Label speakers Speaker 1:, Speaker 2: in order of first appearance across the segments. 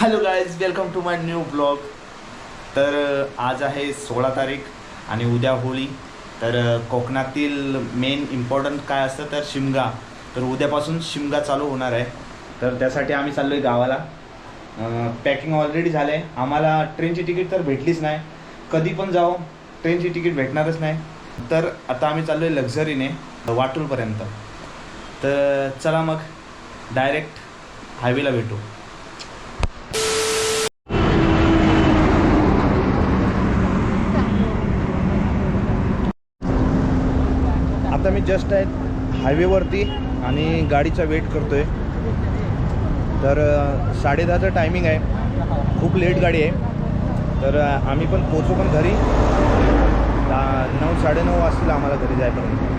Speaker 1: Hello guys welcome to my new blog. तर आज आहे सोळा तारीख आणि उद्या होळी. तर कोकणातील मेन इम्पॉर्टंट काय असतं तर शिमगा. तर उद्यापासून शिमगा चालू होणार आहे. तर त्यासाठी आम्ही चाललो आहे गावाला. पॅकिंग ऑलरेडी झालं आहे आम्हाला ट्रेनची तिकीट तर भेटलीच नाही. कधी पण जाऊ ट्रेनची तिकीट भेटणारच नाही. तर आता आम्ही चाललो आहे लक्झरीने वाटूरपर्यंत तर चला मग डायरेक्ट हायवेला भेटू. आता मी जस्ट आहे हायवेवरती आणि गाडीचा वेट करतोय. तर साडेदहाचं टायमिंग आहे. खूप लेट गाडी आहे. तर आम्ही पण पोचू पण घरी. दहा नऊ साडेनऊ वाजतील आम्हाला घरी जायपर्यंत.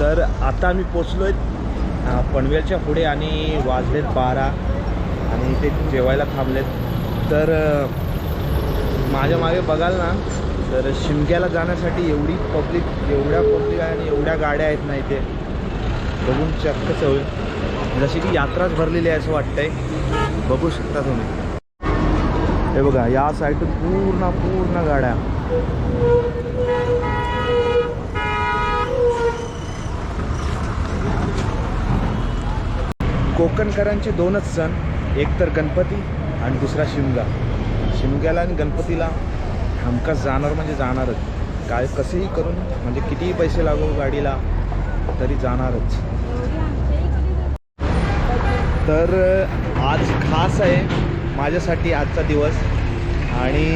Speaker 1: तर आता आम्ही पोचलो आहे पनवेलच्या पुढे आणि वाजलेत बारा आणि ते जेवायला थांबलेत. तर माझ्या मागे बघाल ना तर शिमग्याला जाण्यासाठी एवढी पब्लिक एवढ्या पब्लिक आहे आणि एवढ्या गाड्या आहेत ना इथे. बघून चक्कच होईल जशी की यात्राच भरलेली आहे असं वाटतंय. बघू शकता तुम्ही. हे बघा या साईडून पूर्ण पूर्ण गाड्या. कोकणकरांचे दोनच सण एक तर गणपती आणि दुसरा शिमगा. शिमग्याला आणि गणपतीला हमखास जाणार म्हणजे जाणारच. काय कसंही करून म्हणजे कितीही पैसे लागू गाडीला तरी जाणारच. तर आज खास आहे माझ्यासाठी आजचा दिवस आणि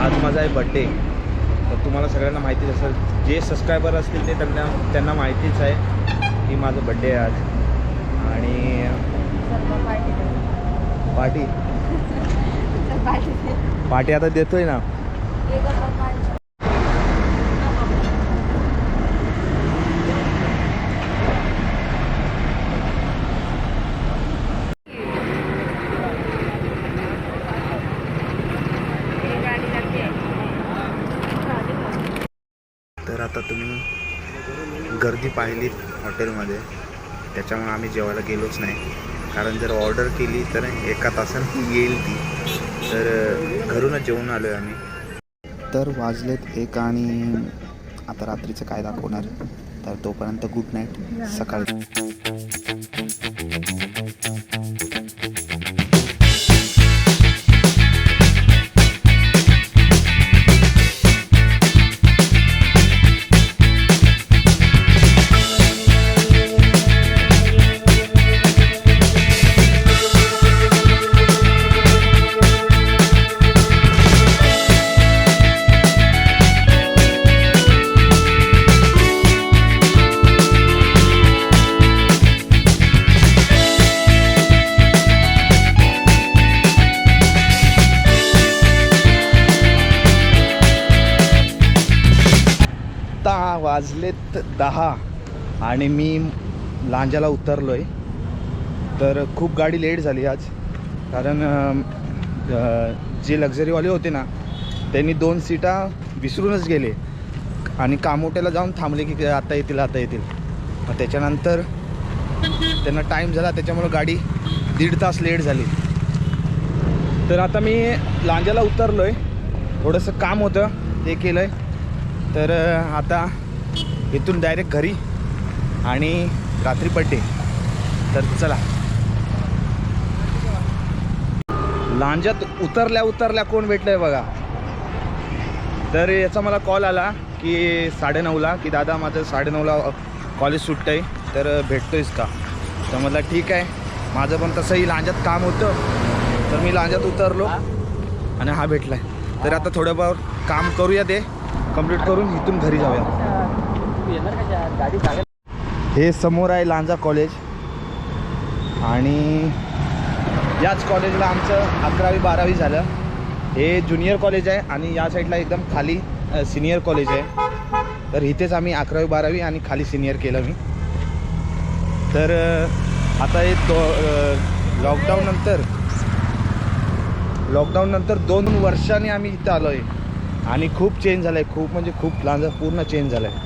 Speaker 1: आज माझा आहे बड्डे तर तुम्हाला सगळ्यांना माहितीच असेल जे सबस्क्रायबर असतील ते त्यांना त्यांना माहितीच आहे की माझं बड्डे आहे आज. आणि पार्टी. पार्टी आता देतोय ना. तर आता तुम्ही गर्दी पाहिली हॉटेलमध्ये. त्याच्यामुळे आम्ही जेवायला गेलोच नाही. कारण जर ऑर्डर केली तर एका तासानं येईल ती. तर घरूनच जेवून आलो आहे आम्ही. तर वाजलेत एक आणि आता रात्रीचं काय दाखवणार? तर तोपर्यंत गुड नाईट सकाळी. वाजलेत दहा आणि मी लांजाला उतरलो आहे तर खूप गाडी लेट झाली आज. कारण जे लक्झरीवाले होते ना त्यांनी दोन सीटा विसरूनच गेले. आणि कामोट्याला जाऊन थांबले की आता येतील आता येतील. मग त्याच्यानंतर त्यांना टाईम झाला त्याच्यामुळं गाडी दीड तास लेट झाली. तर आता मी लांजाला उतरलो आहे थोडंसं काम होतं ते केलं आहे तर आता इथून डायरेक्ट घरी आणि रात्री बड्डे तर चला. लांजात उतरल्या उतरल्या कोण भेटलंय बघा. तर याचा मला कॉल आला की साडेनऊला की दादा माझं साडेनऊला कॉलेज सुटतं आहे तर भेटतोयस का? तर म्हटलं ठीक आहे. माझं पण तसंही लांजात काम होतं तर मी लांजात उतरलो आणि हा भेटलाय. तर आता थोडंफार काम करूया ते कंप्लीट करून इथून घरी जाऊया. हे समोर आहे लांजा कॉलेज. आणि याच कॉलेजला आमचं अकरावी बारावी झालं. हे ज्युनियर कॉलेज आहे आणि या साईडला एकदम खाली सिनियर कॉलेज आहे. तर इथेच आम्ही अकरावी बारावी आणि खाली सिनियर केलं मी. तर आता हे दो लॉकडाऊन नंतर लॉकडाऊन नंतर दोन वर्षांनी आम्ही इथं आलो आहे आणि खूप चेंज झालं आहे खूप म्हणजे खूप लांजा पूर्ण चेंज झालं आहे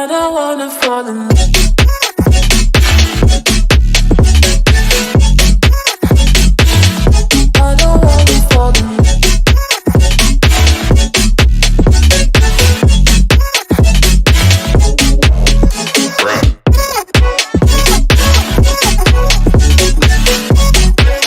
Speaker 2: I don't wanna fall in love.